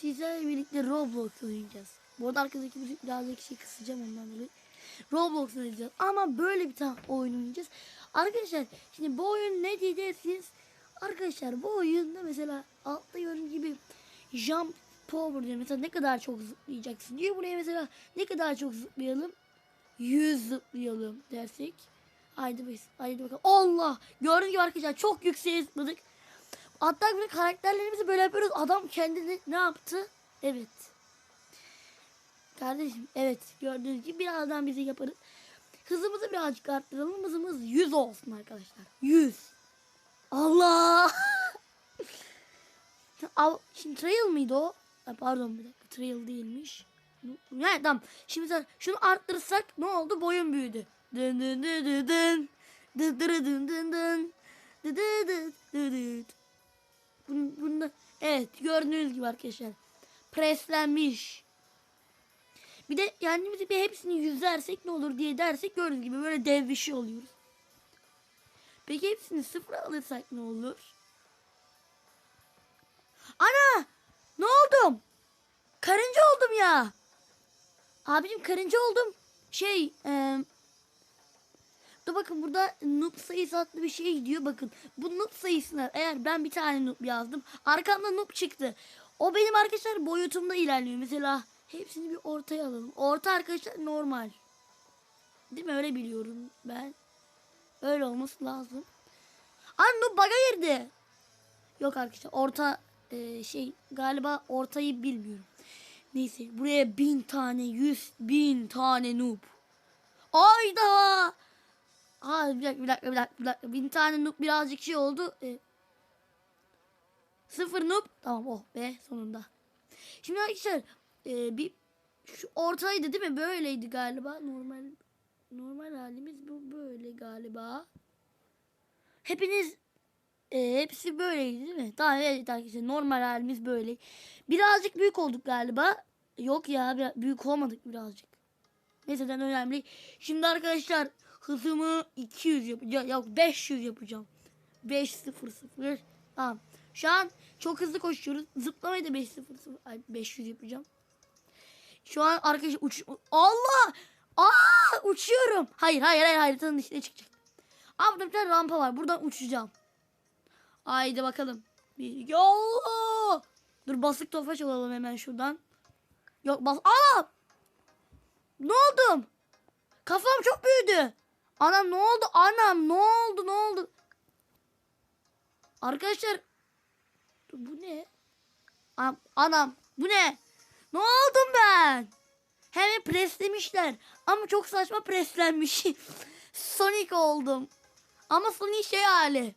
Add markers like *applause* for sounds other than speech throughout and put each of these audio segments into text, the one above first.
sizlerle birlikte Roblox oynayacağız. Bu arada arkadaki müzik birazcık şey kısacağım ondan dolayı. Roblox oynayacağız ama böyle bir tane oyun oynayacağız. Arkadaşlar şimdi bu oyun ne diye dersiniz? Arkadaşlar bu oyunda mesela altta gördüğünüz gibi jump power diyor. Mesela ne kadar çok zıplayacaksın diyor. Buraya mesela ne kadar çok zıplayalım? 100 zıplayalım dersek. Haydi, haydi bakalım. Allah! Gördüğünüz gibi arkadaşlar çok yükseğe zıpladık. Hatta böyle karakterlerimizi böyle yapıyoruz. Adam kendini ne yaptı? Evet. Kardeşim evet gördüğünüz gibi birazdan bizi yaparız. Hızımızı birazcık arttıralım. Hızımız 100 olsun arkadaşlar. 100. Allah! *laughs* Al, şimdi trail mıydı o? Pardon bir dakika trail değilmiş. Ne tamam. Şimdi sen şunu arttırırsak ne oldu? Boyun büyüdü. Dın dın dın dın dın. Dın dın dın dın dın. Dı dı dı dı dı. Bun- Bunda evet gördüğünüz gibi arkadaşlar preslenmiş. Bir de kendimizi bir hepsini yüzlersek ne olur diye dersek gördüğünüz gibi böyle dev bir şey oluyoruz. Peki hepsini sıfır alırsak ne olur? Ana! Ne oldum? Karınca oldum ya. Abicim karınca oldum. Şey, eee Dur bakın burada noob sayısı adlı bir şey diyor. Bakın bu noob sayısına eğer ben bir tane noob yazdım. Arkamda noob çıktı. O benim arkadaşlar boyutumda ilerliyor. Mesela hepsini bir ortaya alalım. Orta arkadaşlar normal. Değil mi? Öyle biliyorum ben. Öyle olması lazım. Ay noob bug'a girdi. Yok arkadaşlar orta e, şey galiba ortayı bilmiyorum. Neyse buraya bin tane yüz bin tane noob. Ayda. Aa bir dakika bir dakika bir dakika. Bir dakika. Bin tane noob birazcık şey oldu. E, sıfır noob. Tamam oh be sonunda. Şimdi arkadaşlar e, bir şu ortaydı değil mi? Böyleydi galiba. Normal normal halimiz bu böyle galiba. Hepiniz e, hepsi böyleydi değil mi? Tamam evet arkadaşlar normal halimiz böyle. Birazcık büyük olduk galiba. Yok ya büyük olmadık birazcık. Neyse önemli. Şimdi arkadaşlar hızımı 200 yapacağım. Yok 500 yapacağım. 500 Tamam. Şu an çok hızlı koşuyoruz. Zıplamayı da 500 ay 500 yapacağım. Şu an arkadaşlar uç Allah! Aa uçuyorum. Hayır hayır hayır haritanın dışına çıkacak. Aa burada bir tane rampa var. Buradan uçacağım. Haydi bakalım. Bir Allah! Dur basık tofaş alalım hemen şuradan. Yok bas. Aa! Ne oldum? Kafam çok büyüdü. Anam ne oldu? Anam ne oldu? Ne oldu? Arkadaşlar bu ne? Anam, anam bu ne? Ne oldum ben? Hemen preslemişler. Ama çok saçma preslenmiş. *laughs* Sonic oldum. Ama Sonic şey hali.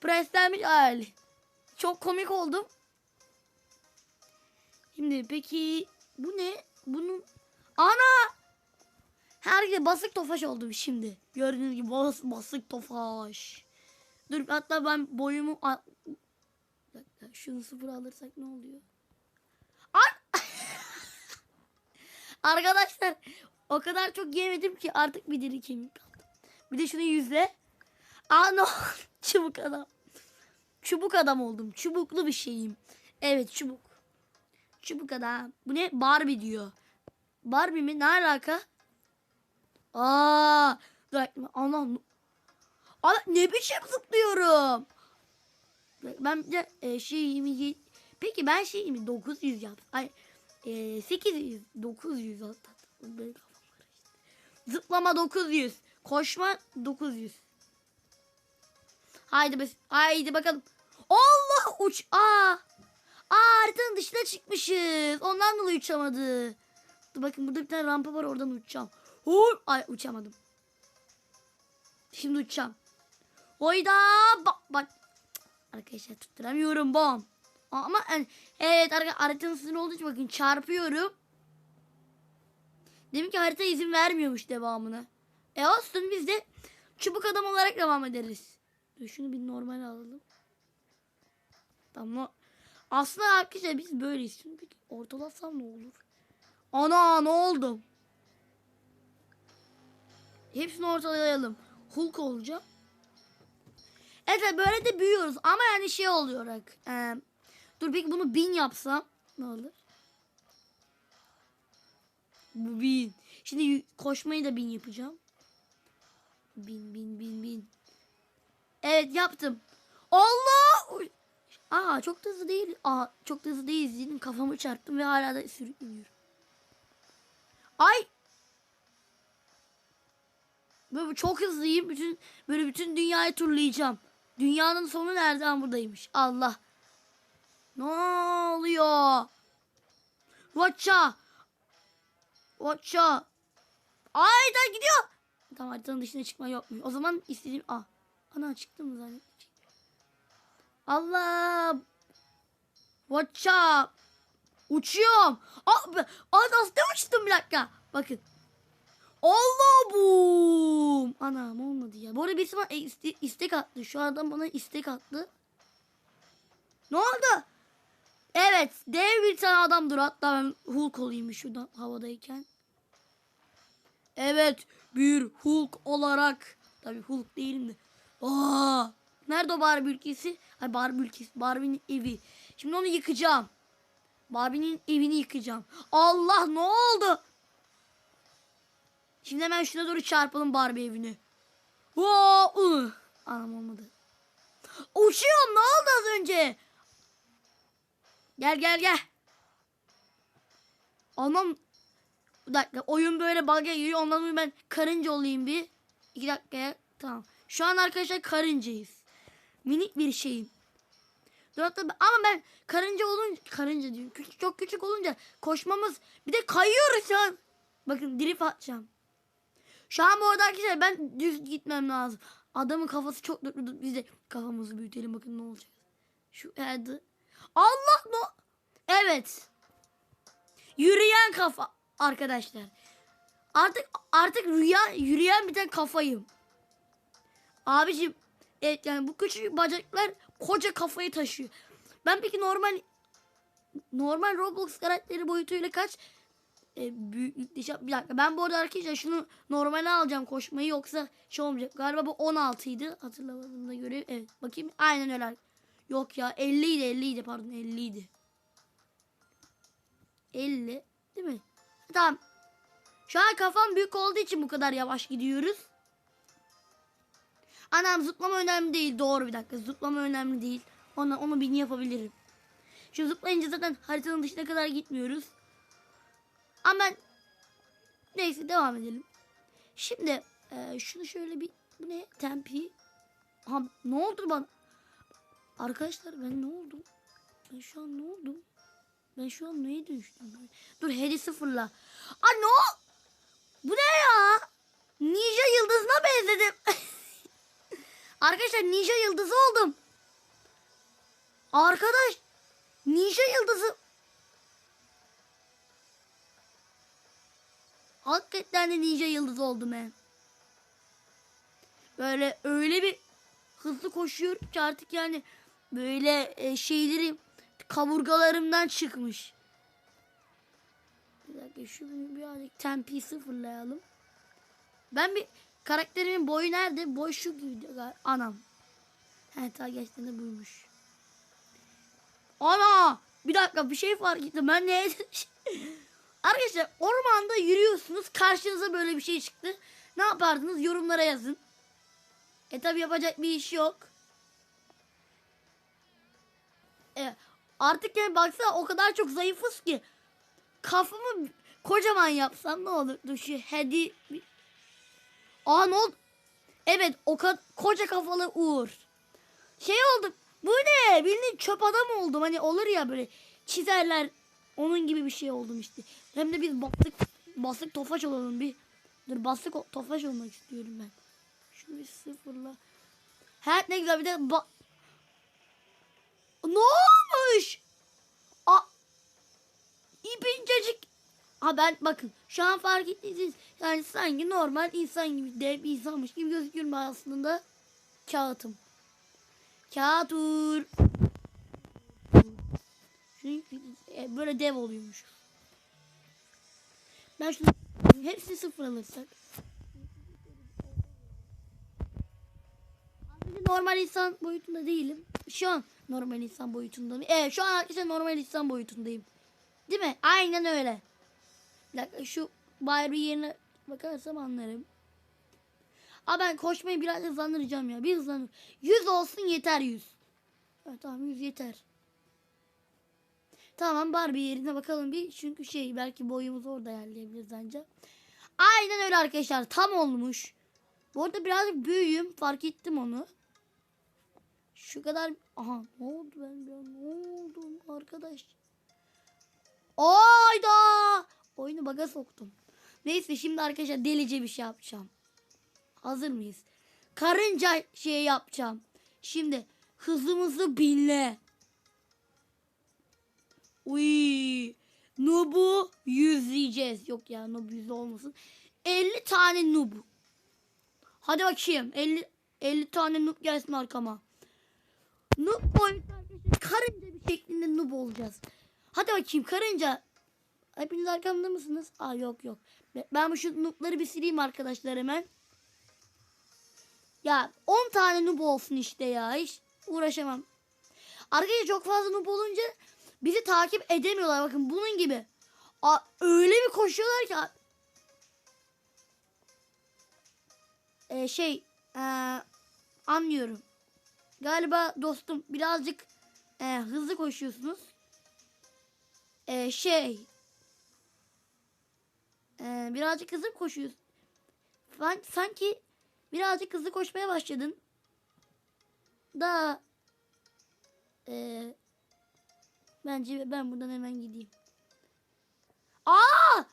Preslenmiş hali. Çok komik oldum. Şimdi peki bu ne? Bunun ana Herkese basık tofaş oldum şimdi. Gördüğünüz gibi bas, basık tofaş. Dur hatta ben boyumu... Şunu sıfır alırsak ne oluyor? An *laughs* Arkadaşlar o kadar çok yemedim ki artık bir diri kaldı. Bir de şunu yüzle. Aa no. *laughs* Çubuk adam. Çubuk adam oldum. Çubuklu bir şeyim. Evet çubuk. Çubuk adam. Bu ne? Barbie diyor. Barbie mi? Ne alaka? Aa, Allah Ana ne biçim zıplıyorum. Ben de e, şeyimi Peki ben şeyimi 900 yap. Ay e, 800 900 hatta. Zıplama 900. Koşma 900. Haydi biz. Haydi bakalım. Allah uç. Aa. Aa haritanın dışına çıkmışız. Ondan dolayı uçamadı. Dur bakın burada bir tane rampa var oradan uçacağım. Hur! Ay uçamadım. Şimdi uçacağım. Oyda bak bak. Arkadaşlar tutturamıyorum bom. Ama evet harita haritanın sınır olduğu için bakın çarpıyorum. Demek ki harita izin vermiyormuş devamını. E olsun biz de çubuk adam olarak devam ederiz. Dur şunu bir normal alalım. Tamam. Aslında arkadaşlar biz böyleyiz. Peki ortalasam ne olur? Ana ne oldu? Hepsini ortalayalım. Hulk olacağım. Evet böyle de büyüyoruz ama yani şey oluyor. bak, E, dur peki bunu bin yapsam. Ne olur? Bu bin. Şimdi koşmayı da bin yapacağım. Bin bin bin bin. Evet yaptım. Allah! Aa çok da hızlı değil. Aa çok da hızlı değil. Kafamı çarptım ve hala da sürükleniyorum. Ay! Böyle çok hızlıyım. Bütün böyle bütün dünyayı turlayacağım. Dünyanın sonu nereden buradaymış? Allah. Ne oluyor? Watcha. Watcha. Ay da gidiyor. Tamam haritanın dışına çıkma yok mu? O zaman istediğim... Ah. Ana çıktı mı zannettim. Allah. Watcha. Uçuyorum. Aa, Aa nasıl uçtum bir dakika. Bakın. Allah bu. Anam olmadı ya. Bu arada birisi bana iste- istek attı. Şu adam bana istek attı. Ne oldu? Evet. Dev bir tane adam dur. Hatta ben Hulk olayım şurada havadayken. Evet. Bir Hulk olarak. Tabii Hulk değilim de. Aa! Nerede o Barbie ülkesi? Ay Barbie ülkesi. Barbie'nin evi. Şimdi onu yıkacağım. Barbie'nin evini yıkacağım. Allah ne oldu? Şimdi hemen şuna doğru çarpalım Barbie evini. Vaa! ıh! Anam olmadı. Uçuyorum ne oldu az önce? Gel gel gel. Anam. Bir dakika oyun böyle bug'a giriyor. Ondan sonra ben karınca olayım bir. İki dakikaya. Tamam. Şu an arkadaşlar karıncayız. Minik bir şeyim. Dur ama ben karınca olunca karınca diyorum. Küçük, çok küçük olunca koşmamız bir de kayıyoruz şu an. Bakın drift atacağım. Şu an bu arada arkadaşlar ben düz gitmem lazım. Adamın kafası çok dörtlü. Biz de kafamızı büyütelim bakın ne olacak. Şu yerde. Allah no. Evet. Yürüyen kafa arkadaşlar. Artık artık rüya yürüyen bir tane kafayım. Abicim evet yani bu küçük bacaklar koca kafayı taşıyor. Ben peki normal normal Roblox karakteri boyutuyla kaç e, büyüklükte şey- bir dakika ben bu arada arkadaşlar şunu normale alacağım koşmayı yoksa şey olmayacak. Galiba bu 16 idi hatırlamadığımda göre. Evet bakayım aynen öyle. Yok ya 50 idi 50 idi pardon 50 idi. 50 değil mi? Tamam. Şu an kafam büyük olduğu için bu kadar yavaş gidiyoruz. Anam zıplama önemli değil. Doğru bir dakika. Zıplama önemli değil. Ona, onu bin yapabilirim. Şu zıplayınca zaten haritanın dışına kadar gitmiyoruz. Ama ben... Neyse devam edelim. Şimdi e, şunu şöyle bir... Bu ne? Tempi. Ha, ne oldu bana? Arkadaşlar ben ne oldum? Ben şu an ne oldum? Ben şu an neye dönüştüm? Dur hedi sıfırla. Aa ne o? Bu ne ya? Ninja yıldızına benzedim. *laughs* Arkadaşlar ninja yıldızı oldum. Arkadaş ninja yıldızı. Hakikaten de ninja yıldızı oldum he. Böyle öyle bir hızlı koşuyorum ki artık yani böyle e, şeyleri kaburgalarımdan çıkmış. Bir dakika şu birazcık tempi sıfırlayalım. Ben bir karakterimin boyu nerede? Boy şu gibi. Anam. He ta gerçekten de buymuş. Ana! Bir dakika bir şey fark ettim. Ben ne? *laughs* Arkadaşlar ormanda yürüyorsunuz. Karşınıza böyle bir şey çıktı. Ne yapardınız? Yorumlara yazın. E tabi yapacak bir iş yok. E, artık yani baksana o kadar çok zayıfız ki. Kafamı kocaman yapsam ne olur? Dur şu hedi... Aa ne oldu? Evet o kadar koca kafalı Uğur. Şey oldu. Bu ne? Bildiğin çöp adam oldum. Hani olur ya böyle çizerler. Onun gibi bir şey oldum işte. Hem de biz bastık, bastık tofaş olalım bir. Dur bastık tofaş olmak istiyorum ben. Şunu bir sıfırla. Her ne güzel bir de ba- Ne olmuş? A İp incecik. Ha ben bakın şu an fark ettiyseniz yani sanki normal insan gibi dev bir insanmış gibi gözüküyorum aslında. Kağıtım. Kağıtur. Şunu e, böyle dev oluyormuş. Ben şunu hepsini sıfır alırsak. Normal insan boyutunda değilim. Şu an normal insan boyutundayım. Evet şu an arkadaşlar normal insan boyutundayım. Değil mi? Aynen öyle. Bir dakika şu Barbie yerine bakarsam anlarım. Aa ben koşmayı biraz hızlandıracağım ya. Bir hızlandır. 100 olsun yeter 100. Evet, tamam 100 yeter. Tamam Barbie yerine bakalım bir. Çünkü şey belki boyumuzu orada ayarlayabiliriz ancak. Aynen öyle arkadaşlar. Tam olmuş. Bu arada birazcık büyüğüm. Fark ettim onu. Şu kadar... Aha ne oldu ben bir an? Ne oldu arkadaş? Ayda! Oyunu baga soktum. Neyse şimdi arkadaşlar delice bir şey yapacağım. Hazır mıyız? Karınca şey yapacağım. Şimdi hızımızı binle. Uy. Nubu yüzleyeceğiz. Yok ya Nubu yüz olmasın. 50 tane Nub. Hadi bakayım. 50 50 tane Nub gelsin arkama. Nub boyutu arkadaşlar karınca bir şeklinde Nub olacağız. Hadi bakayım karınca. Hepiniz arkamda mısınız? Aa yok yok. Be- Ben bu şu Nub'ları bir sileyim arkadaşlar hemen. Ya 10 tane Nub olsun işte ya. Hiç uğraşamam. Arkadaşlar çok fazla Nub olunca bizi takip edemiyorlar. Bakın bunun gibi. Aa, öyle bir koşuyorlar ki. Ee, şey ee, anlıyorum. Galiba dostum birazcık ee, hızlı koşuyorsunuz. Ee, şey ee, birazcık hızlı koşuyorsun. Sanki birazcık hızlı koşmaya başladın. Da ee, bence ben buradan hemen gideyim. Aa!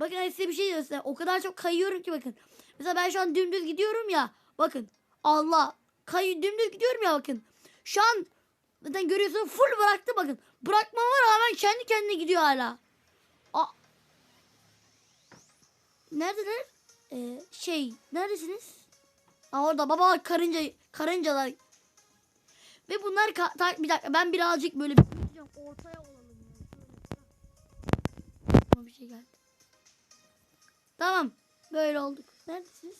Bakın ben size bir şey göstereyim. O kadar çok kayıyorum ki bakın. Mesela ben şu an dümdüz gidiyorum ya. Bakın. Allah. Kay dümdüz gidiyorum ya bakın. Şu an zaten görüyorsunuz full bıraktı bakın. Bırakmama rağmen kendi kendine gidiyor hala. Aa. Neredeler? Ee, şey neredesiniz? Aa orada baba karınca karıncalar. Ve bunlar bir dakika ben birazcık böyle ortaya olalım. Ama bir şey geldi. Tamam. Böyle olduk. Neredesiniz?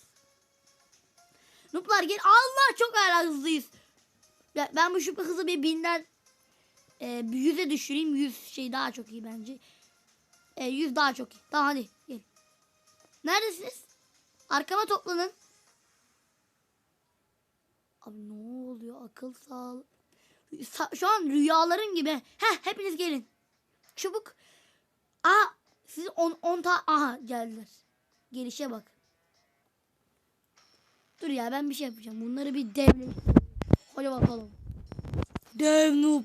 Nuplar gel. Allah çok hala hızlıyız. Ya ben bu şu hızı bir binden e, yüze düşüreyim. Yüz şey daha çok iyi bence. E, yüz daha çok iyi. Tamam hadi gel. Neredesiniz? Arkama toplanın. Abi ne oluyor? Akıl sağ Sa- Şu an rüyalarım gibi. Heh hepiniz gelin. Çabuk. Aa siz 10 10 ta aha geldiler. Gelişe bak. Dur ya ben bir şey yapacağım. Bunları bir devle. Hadi bakalım. Dev noob.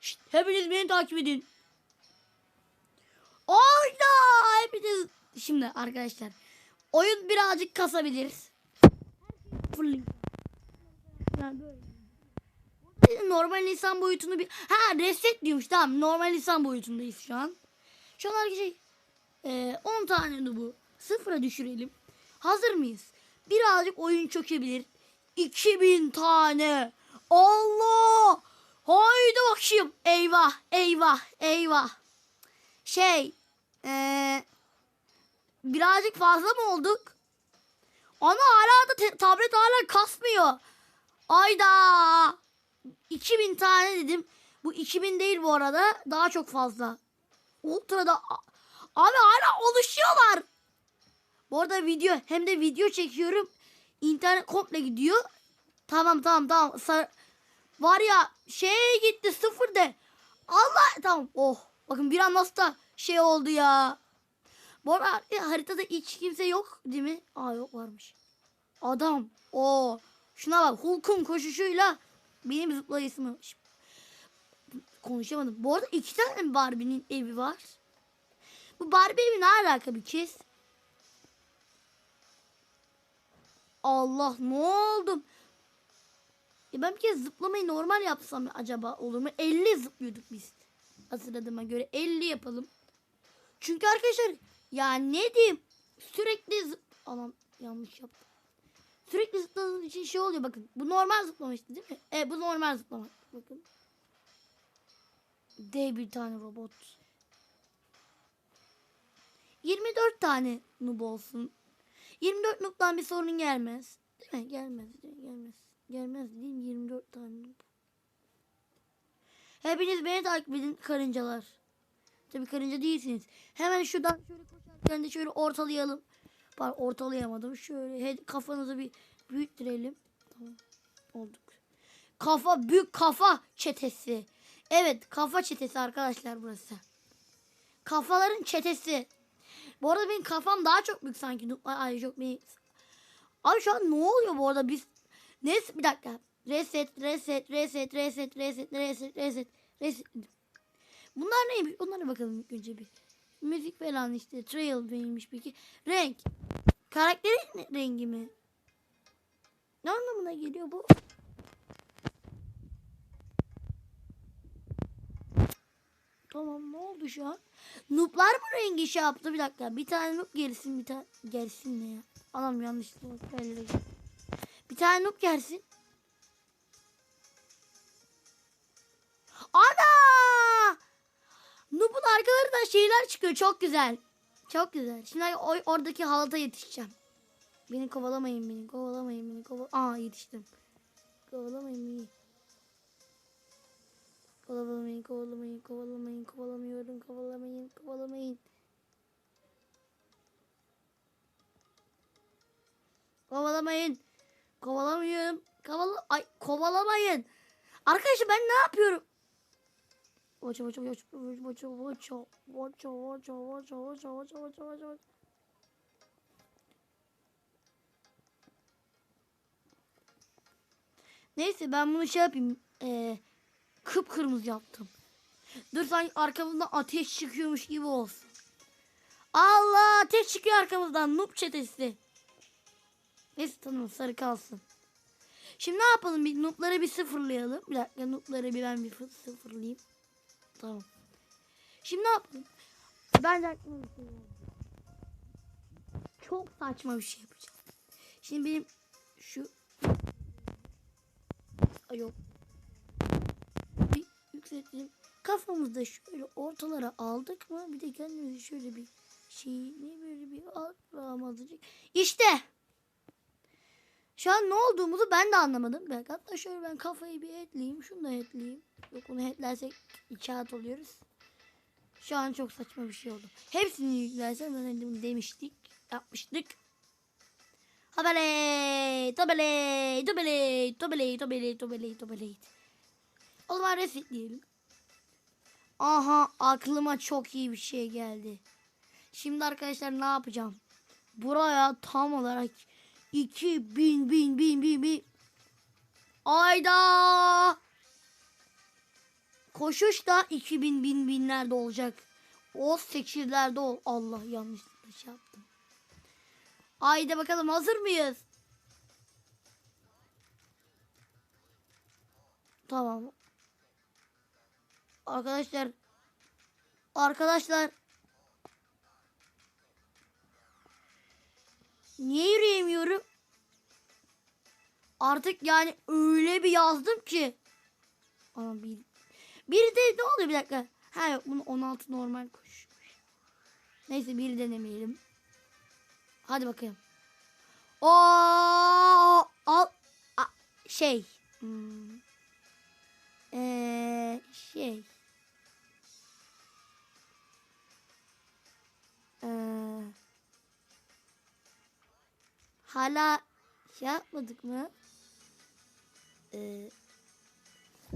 Şşt, hepiniz beni takip edin. Oyna hepiniz. Şimdi arkadaşlar. Oyun birazcık kasabiliriz. Fırlayın. Yani böyle. Normal insan boyutunu bir... Ha reset diyormuş tamam. Normal insan boyutundayız şu an. Şu an arkadaşlar e, 10 tane nubu sıfıra düşürelim. Hazır mıyız? Birazcık oyun çökebilir. 2000 tane. Allah! Haydi bakayım. Eyvah, eyvah, eyvah. Şey, e, birazcık fazla mı olduk? Ama hala da tablet hala kasmıyor. Ayda. 2000 tane dedim. Bu 2000 değil bu arada. Daha çok fazla. Ultra'da abi hala oluşuyorlar. Bu arada video hem de video çekiyorum. İnternet komple gidiyor. Tamam tamam tamam. Sa- var ya şey gitti sıfır de. Allah tamam. Oh. Bakın bir an nasıl da şey oldu ya. Bu arada haritada hiç kimse yok değil mi? Aa yok varmış. Adam. O. Şuna bak. Hulk'un koşuşuyla benim zıplayışımı. Konuşamadım. Bu arada iki tane Barbie'nin evi var. Bu Barbie evi ne alaka bir kez? Allah ne oldum? Ya ben bir kez zıplamayı normal yapsam acaba olur mu? 50 zıplıyorduk biz. Hatırladığıma göre 50 yapalım. Çünkü arkadaşlar ya ne diyeyim sürekli zıp... Aman yanlış yaptım. Sürekli zıpladığınız için şey oluyor bakın. Bu normal zıplama işte değil mi? Evet bu normal zıplama. Bakın. Dev bir tane robot. 24 tane noob olsun. 24 noob'dan bir sorun gelmez. Değil mi? Gelmez. Gelmez. Gelmez değil mi? 24 tane noob. Hepiniz beni takip edin karıncalar. Tabii karınca değilsiniz. Hemen şuradan şöyle koşarken de şöyle ortalayalım. Pardon ortalayamadım. Şöyle kafanızı bir büyüttürelim. Tamam. Olduk. Kafa büyük kafa çetesi. Evet kafa çetesi arkadaşlar burası. Kafaların çetesi. Bu arada benim kafam daha çok büyük sanki. Ay, çok büyük. Abi şu an ne oluyor bu arada biz Neyse bir dakika. Reset, reset, reset, reset, reset, reset, reset, reset. Bunlar neymiş? Onlara bakalım önce bir. Müzik falan işte. Trail neymiş peki? Renk. Karakterin rengi mi? Ne anlamına geliyor bu? Tamam ne oldu şu an? Noob'lar mı rengi şey yaptı? Bir dakika. Bir tane noob gelsin bir tane. Gelsin ne ya? Anam yanlışlıkla söyledim. Bir tane noob gelsin. Ana! Arkalarından şeyler çıkıyor. Çok güzel. Çok güzel. Şimdi oradaki halata yetişeceğim. Beni kovalamayın beni. Kovalamayın beni. Kovala Aa yetiştim. Kovalamayın beni. Kovalamayın, kovalamayın, kovalamayın, kovalamıyorum, kovalamayın, kovalamayın. Kovalamayın. Kovalamıyorum. Kovala Ay kovalamayın. Arkadaşlar ben ne yapıyorum? Vaça vaça vaça vaça vaça vaça vaça vaça vaça vaça vaça vaça Neyse ben bunu şey yapayım. Ee, kıpkırmızı yaptım. Dur sanki arkamızdan ateş çıkıyormuş gibi olsun. Allah ateş çıkıyor arkamızdan. Noob çetesi. Neyse tamam sarı kalsın. Şimdi ne yapalım? Bir noobları bir sıfırlayalım. Bir dakika noobları bir ben bir fı- sıfırlayayım. Tamam. Şimdi ne yapalım? Ben de şey. Çok saçma bir şey yapacağım. Şimdi benim şu Ay yok. Bir yükseltelim. Kafamızda şöyle ortalara aldık mı? Bir de kendimizi şöyle bir şey ne böyle bir atlam azıcık. İşte. Şu an ne olduğumuzu ben de anlamadım. Bak hatta şöyle ben kafayı bir etleyeyim. Şunu da etleyeyim. Yok onu etlersek iki at oluyoruz. Şu an çok saçma bir şey oldu. Hepsini yüklersem ben dedim demiştik. Yapmıştık. Habele, tobele, tobele, tobele, tobele, tobele, tobele. O zaman resetleyelim. Aha aklıma çok iyi bir şey geldi. Şimdi arkadaşlar ne yapacağım? Buraya tam olarak 2000 bin bin bin bin bin Ayda Koşuş da 2000 bin binlerde olacak. O sekizlerde ol. Allah yanlışlıkla şey yaptım. Haydi bakalım hazır mıyız? Tamam. Arkadaşlar. Arkadaşlar. Niye yürüyemiyorum? Artık yani öyle bir yazdım ki. Ama bir, bir de ne oluyor bir dakika. Ha yok bunu 16 normal koşmuş. Neyse bir denemeyelim. Hadi bakayım. O al a, şey. Hmm. Ee, şey. Ee, hala şey yapmadık mı? Ee,